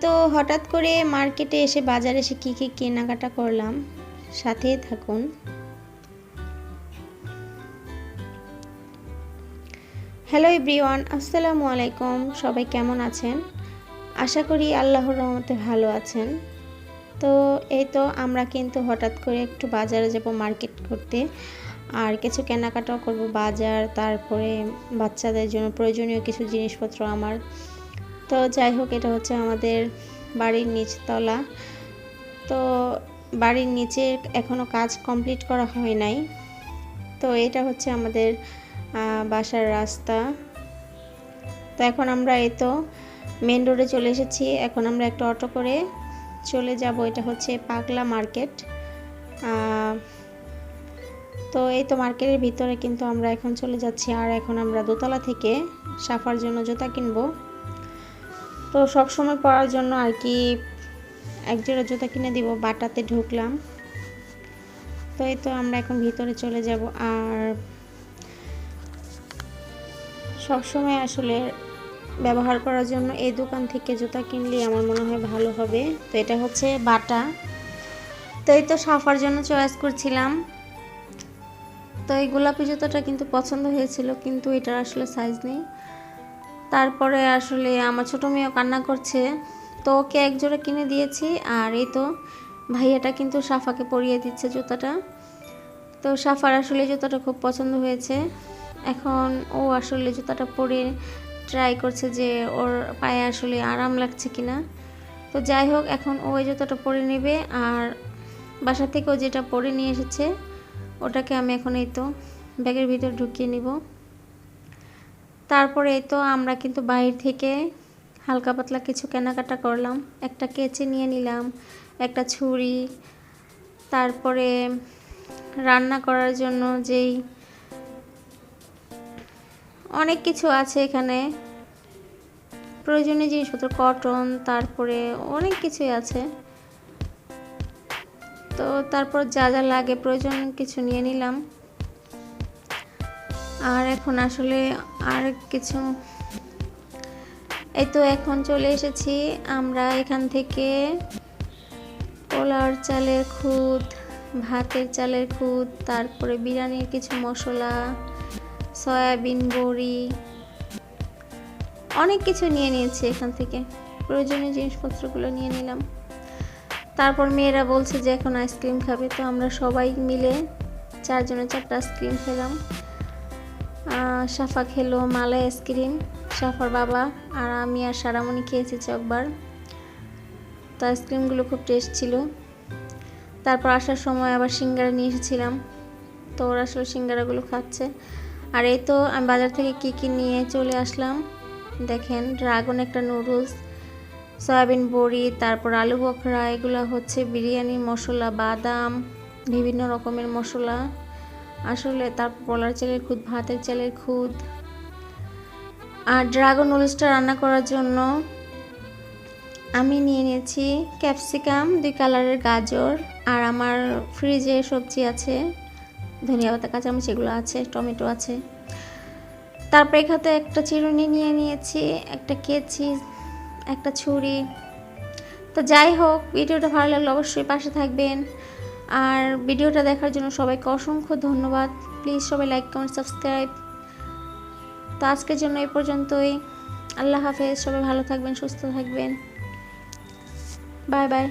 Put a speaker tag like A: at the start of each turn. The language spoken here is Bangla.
A: তো হঠাৎ করে মার্কেটে এসে বাজারে এসে কী কী কেনাকাটা করলাম? সাথেই থাকুন। হ্যালো এভরিওয়ান, আসসালামু আলাইকুম। সবাই কেমন আছেন? আশা করি আল্লাহর রহমতে ভালো আছেন। তো এই তো আমরা কিন্তু হঠাৎ করে একটু বাজারে যাব মার্কেট করতে। আর কিছু কেনাকাটাও করব বাজার, তারপরে বাচ্চাদের জন্য প্রয়োজনীয় কিছু জিনিসপত্র আমার। তো যাই হোক, এটা হচ্ছে আমাদের বাড়ির নিচতলা তো বাড়ির নিচে এখনও কাজ কমপ্লিট করা হয় নাই। তো এটা হচ্ছে আমাদের বাসার রাস্তা। তো এখন আমরা এই তো মেন রোডে চলে এসেছি। এখন আমরা একটা অটো করে চলে যাব। এটা হচ্ছে পাগলা মার্কেট। তো এই তো মার্কেটের ভিতরে কিন্তু আমরা এখন চলে যাচ্ছি। আর এখন আমরা দোতলা থেকে সাফার জন্য জুতা কিনবো। তো সব সময় পরার জন্য আর কি এক জোড়া জুতা কিনে দিব, বাটাতে ঢুকলাম। তো এই তো আমরা এখন ভিতরে চলে যাব আর সবসময় আসলে ব্যবহার করার জন্য এই দোকান থেকে জুতা কিনলে আমার মনে হয় ভালো হবে। তো এটা হচ্ছে বাটা। তো এই তো সাফার জন্য চয়েস করছিলাম। তো এই গোলাপি জুতাটা কিন্তু পছন্দ হয়েছিল, কিন্তু এটার আসলে সাইজ নেই। তারপরে আসলে আমার ছোটো মেয়েও কান্না করছে। তো ওকে এক জোড়া কিনে দিয়েছি। আর এই তো ভাইয়াটা কিন্তু সাফাকে পরিয়ে দিচ্ছে জুতাটা। তো সাফার আসলে জুতাটা খুব পছন্দ হয়েছে। এখন ও আসলে জুতাটা পরে ট্রাই করছে যে ওর পায়ে আসলে আরাম লাগছে কিনা। তো যাই হোক, এখন ও ওই জুতাটা পরে নেবে। আর বাসা থেকেও যেটা পরে নিয়ে এসেছে, ওটাকে আমি এখন এই তো ব্যাগের ভিতর ঢুকিয়ে নিব। তারপরে তো আমরা কিন্তু বাইরে থেকে হালকা পাতলা কিছু কেনাকাটা করলাম। একটা কেচে নিয়ে নিলাম, একটা ছুরি, তারপরে রান্না করার জন্য যেই অনেক কিছু আছে এখানে। প্রয়োজনীয় জিনিসপত্র কটন তারপরে অনেক কিছুই আছে। তো তারপর যা যা লাগে প্রয়োজন কিছু নিয়ে নিলাম। আর এখন আসলে আর কিছু এই তো এখন চলে এসেছি আমরা এখান থেকে পোলার চালের খুদ, ভাতের চালের খুদ, তারপরে বিরিয়ানির কিছু মশলা, সয়াবিন, বড়ি, অনেক কিছু নিয়ে নিয়েছি এখান থেকে। প্রয়োজনীয় জিনিসপত্রগুলো নিয়ে নিলাম। তারপর মেয়েরা বলছে যে এখন আইসক্রিম খাবে, তো আমরা সবাই মিলে চারজনে চারটা আইসক্রিম খেলাম। সাফা খেলো, মালাই আইসক্রিম সাফার বাবা আর আমি আর সারামণি খেয়েছি চকবার। তো আইসক্রিমগুলো খুব টেস্ট ছিল। তারপর আসার সময় আবার সিঙ্গারা নিয়ে এসেছিলাম। তো ওরা আসলে সিঙ্গারাগুলো খাচ্ছে। আর এই তো আমি বাজার থেকে কী কী নিয়ে চলে আসলাম। দেখেন, ড্রাগন একটা নুডলস, সয়াবিন বড়ি, তারপর আলু বখরা, এগুলো হচ্ছে বিরিয়ানির মশলা, বাদাম, বিভিন্ন রকমের মশলা। আসলে তারপর পলার চালের খুদ, ভাতের চালের খুদ আর ড্রাগন নুডলসটা রান্না করার জন্য আমি নিয়ে নিয়েছি ক্যাপসিকাম, দুই কালারের গাজর আর আমার ফ্রিজে সবজি আছে, ধনিয়া পাতা, কাঁচামরিচ এগুলো আছে, টমেটো আছে। তারপর এখানে একটা চিরুনি নিয়ে নিয়েছি, একটা কেচি, একটা ছুরি। তো যাই হোক, ভিডিওটা ভালো লাগলে অবশ্যই পাশে থাকবেন। আর ভিডিওটা দেখার জন্য সবাইকে অসংখ্য ধন্যবাদ। প্লিজ সবাই লাইক কমেন্ট সাবস্ক্রাইব তো আজকের জন্য এই পর্যন্তই। আল্লাহ হাফেজ, সবাই ভালো থাকবেন, সুস্থ থাকবেন। Bye bye